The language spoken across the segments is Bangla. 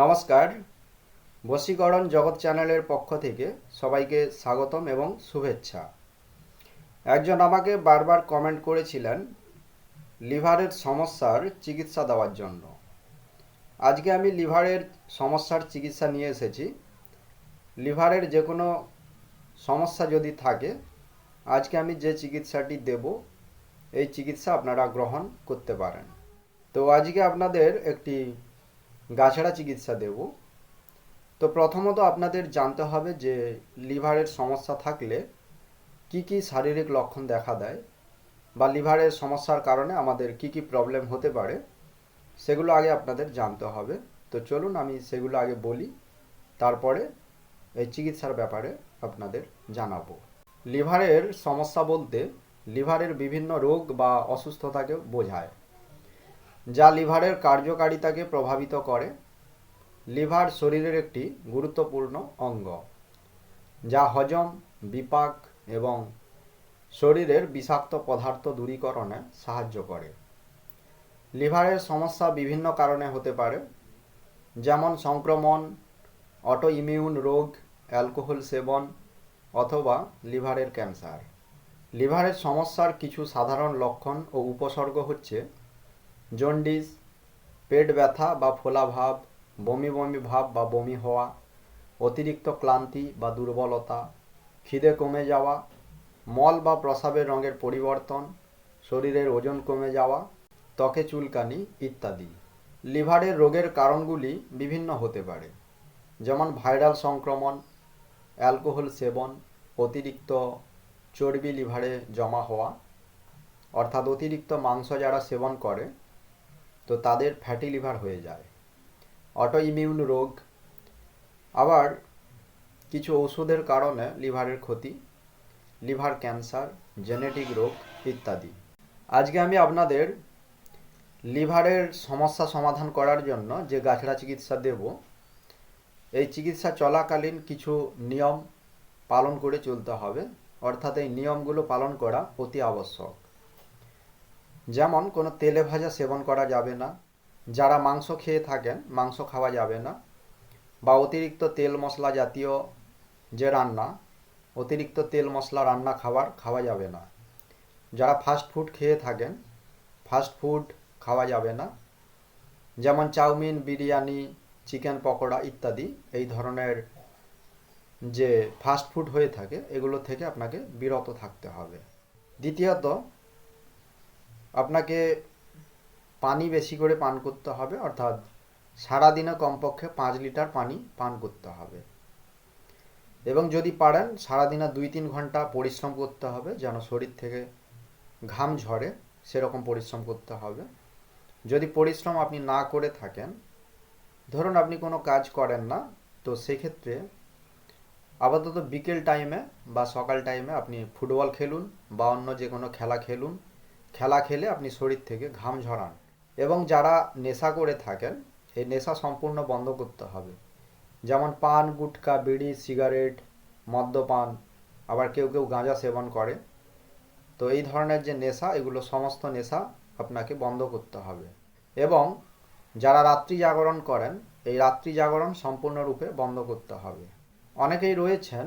নমস্কার। বশীকরণ জগৎ চ্যানেলের পক্ষ থেকে সবাইকে স্বাগতম এবং শুভেচ্ছা। একজন আমাকে বারবার কমেন্ট করেছিলেন লিভারের সমস্যার চিকিৎসা দেওয়ার জন্য। আজকে আমি লিভারের সমস্যার চিকিৎসা নিয়ে এসেছি। লিভারের যে কোনো সমস্যা যদি থাকে, আজকে আমি যে চিকিৎসাটি দেব, এই চিকিৎসা আপনারা গ্রহণ করতে পারেন। তো আজকে আপনাদের একটি গাছড়া চিকিৎসা দেব। তো প্রথমত আপনাদের জানতে হবে যে লিভারের সমস্যা থাকলে কি কি শারীরিক লক্ষণ দেখা দেয় বা লিভারের সমস্যার কারণে আমাদের কি কি প্রবলেম হতে পারে, সেগুলো আগে আপনাদের জানতে হবে। তো চলুন আমি সেগুলো আগে বলি, তারপরে এই চিকিৎসার ব্যাপারে আপনাদের জানাব। লিভারের সমস্যা বলতে লিভারের বিভিন্ন রোগ বা অসুস্থতাকে বোঝায়। যা লিভারের কার্যকারিতাকে প্রভাবিত করে। লিভার শরীরের একটি গুরুত্বপূর্ণ অঙ্গ, যা হজম, বিপাক এবং শরীরের বিষাক্ত পদার্থ দূরীকরণে সাহায্য করে। লিভারের সমস্যা বিভিন্ন কারণে হতে পারে, যেমন সংক্রমণ অটো ইমিউন রোগ অ্যালকোহল সেবন অথবা লিভারের ক্যান্সার। লিভারের সমস্যার কিছু সাধারণ লক্ষণ ও উপসর্গ হচ্ছে জন্ডিস পেট ব্যথা বা ফোলাভাব বমি বমি ভাব বা বমি হওয়া, অতিরিক্ত ক্লান্তি বা দুর্বলতা, খিদে কমে যাওয়া, মল বা প্রস্রাবের রঙের পরিবর্তন, শরীরের ওজন কমে যাওয়া, ত্বকে চুলকানি ইত্যাদি। লিভারের রোগের কারণগুলি বিভিন্ন হতে পারে, যেমন ভাইরাল সংক্রমণ, অ্যালকোহল সেবন, অতিরিক্ত চর্বি লিভারে জমা হওয়া, অর্থাৎ অতিরিক্ত মাংস যারা সেবন করে তো তাদের ফ্যাটি লিভার হয়ে যায়। অটো ইমিউন রোগ। আবার কিছু ওষুধের কারণে লিভারের ক্ষতি লিভার ক্যান্সার জেনেটিক রোগ ইত্যাদি। আজকে আমি আপনাদের লিভারের সমস্যা সমাধান করার জন্য যে গাছড়া চিকিৎসা দেব, এই চিকিৎসা চলাকালীন কিছু নিয়ম পালন করে চলতে হবে। অর্থাৎ এই নিয়মগুলো পালন করা অতি আবশ্যক। যেমন কোনো তেলে ভাজা সেবন করা যাবে না, যারা মাংস খেয়ে থাকেন, মাংস খাওয়া যাবে না, বা অতিরিক্ত তেল মশলা জাতীয় যে রান্না, অতিরিক্ত তেল মশলা রান্না খাবার খাওয়া যাবে না। যারা ফাস্ট ফুড খেয়ে থাকেন ফাস্ট ফুড খাওয়া যাবে না। যেমন চাউমিন, বিরিয়ানি, চিকেন পকোড়া ইত্যাদি, এই ধরনের যে ফাস্ট ফুড হয়ে থাকে, এগুলো থেকে আপনাকে বিরত থাকতে হবে। দ্বিতীয়ত আপনাকে পানি বেশি করে পান করতে হবে, অর্থাৎ সারাদিনে কমপক্ষে পাঁচ লিটার পানি পান করতে হবে। এবং যদি পারেন, সারাদিনে দুই তিন ঘণ্টা পরিশ্রম করতে হবে, যেন শরীর থেকে ঘাম ঝরে, সেরকম পরিশ্রম করতে হবে। যদি পরিশ্রম আপনি না করে থাকেন, ধরুন আপনি কোনো কাজ করেন না, তো সেক্ষেত্রে আপাতত বিকেল টাইমে বা সকাল টাইমে আপনি ফুটবল খেলুন বা অন্য যে কোনো খেলা খেলুন। খেলা খেলে আপনি শরীর থেকে ঘাম ঝরান। এবং যারা নেশা করে থাকেন, এই নেশা সম্পূর্ণ বন্ধ করতে হবে। যেমন পান, গুটকা, বিড়ি, সিগারেট, মদ্যপান, আবার কেউ কেউ গাঁজা সেবন করে। তো এই ধরনের যে নেশা, এগুলো সমস্ত নেশা আপনাকে বন্ধ করতে হবে। এবং যারা রাত্রি জাগরণ করেন, এই রাত্রি জাগরণ সম্পূর্ণরূপে বন্ধ করতে হবে। অনেকেই রয়েছেন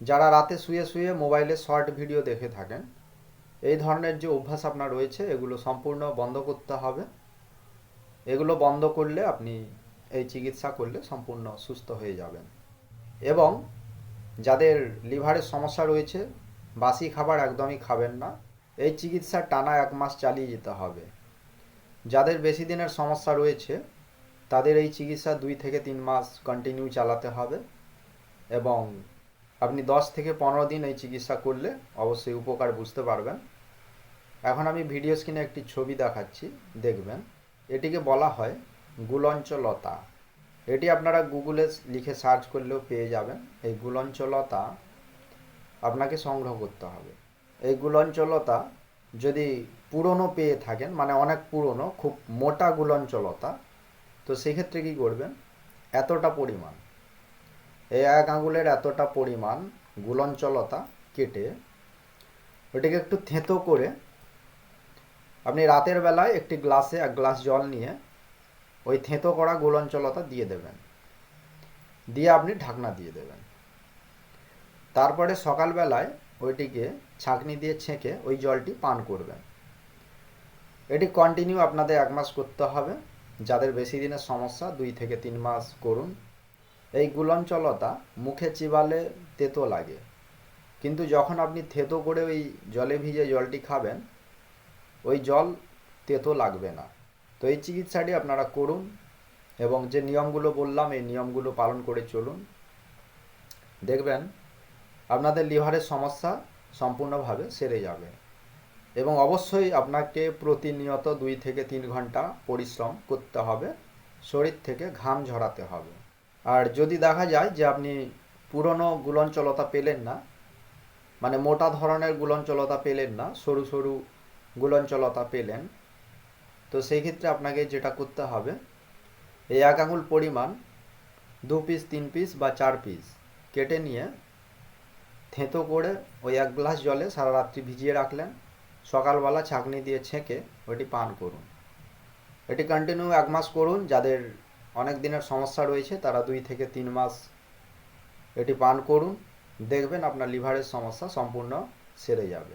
যারা রাতে শুয়ে শুয়ে মোবাইলে শর্ট ভিডিও দেখে থাকেন। এই ধরনের যে অভ্যাস আপনার রয়েছে, এগুলো সম্পূর্ণ বন্ধ করতে হবে। এগুলো বন্ধ করলে আপনি এই চিকিৎসা করলে সম্পূর্ণ সুস্থ হয়ে যাবেন। এবং যাদের লিভারের সমস্যা রয়েছে, বাসি খাবার একদমই খাবেন না। এই চিকিৎসা টানা এক মাস চালিয়ে যেতে হবে। যাদের বেশি দিনের সমস্যা রয়েছে, তাদের এই চিকিৎসা দুই থেকে তিন মাস কন্টিনিউ চালাতে হবে। এবং আপনি দশ থেকে পনেরো দিন এই চিকিৎসা করলে অবশ্যই উপকার বুঝতে পারবেন। এখন আমি ভিডিও স্ক্রিনে একটি ছবি দেখাচ্ছি, দেখবেন। এটিকে বলা হয় গুলঞ্চলতা। এটি আপনারা গুগলে লিখে সার্চ করলেও পেয়ে যাবেন। এই গুলঞ্চলতা আপনাকে সংগ্রহ করতে হবে। এই গুলঞ্চলতা যদি পুরনো পেয়ে থাকেন মানে অনেক পুরনো, খুব মোটা গুলঞ্চলতা, তো সেক্ষেত্রে কী করবেন? এতটা পরিমাণ, এই এক আঙুলের এতটা পরিমাণ গুলঞ্চলতা কেটে ওটিকে একটু থেঁতো করে আপনি রাতের বেলায় একটি গ্লাসে এক গ্লাস জল নিয়ে ওই থেঁতো করা গুলঞ্চলতা দিয়ে দেবেন। দিয়ে আপনি ঢাকনা দিয়ে দেবেন। তারপরে সকালবেলায় ওইটিকে ছাঁকনি দিয়ে ছেঁকে ওই জলটি পান করবেন। এটি কন্টিনিউ আপনাদের এক মাস করতে হবে। যাদের বেশি দিনের সমস্যা, দুই থেকে তিন মাস করুন। এই গুলঞ্চলতা মুখে চিবালে তেতো লাগে। কিন্তু যখন আপনি থেতো করে ওই জলে ভিজে জলটি খাবেন ওই জল তেতো লাগবে না। তো এই চিকিৎসাটি আপনারা করুন এবং যে নিয়মগুলো বললাম, এই নিয়মগুলো পালন করে চলুন। দেখবেন আপনাদের লিভারের সমস্যা সম্পূর্ণভাবে সেরে যাবে এবং অবশ্যই আপনাকে প্রতিনিয়ত দুই থেকে তিন ঘণ্টা পরিশ্রম করতে হবে, শরীর থেকে ঘাম ঝরাতে হবে। আর যদি দেখা যায় যে আপনি পুরনো গুলঞ্চলতা পেলেন না মানে মোটা ধরনের গুলঞ্চলতা পেলেন না, সরু সরু গুলঞ্চলতা পেলেন। তো সেই ক্ষেত্রে আপনাকে যেটা করতে হবে, এই এক আঙুল পরিমাণ দু পিস তিন পিস বা চার পিস কেটে নিয়ে থেঁতো করে ওই এক গ্লাস জলে সারা রাত্রি ভিজিয়ে রাখলেন। সকালবেলা ছাঁকনি দিয়ে ছেঁকে ওইটি পান করুন। এটি কন্টিনিউ এক মাস করুন। যাদের অনেক দিনের সমস্যা রয়েছে, তারা দুই থেকে তিন মাস এটি পান করুন। দেখবেন আপনার লিভারের সমস্যা সম্পূর্ণ সেরে যাবে।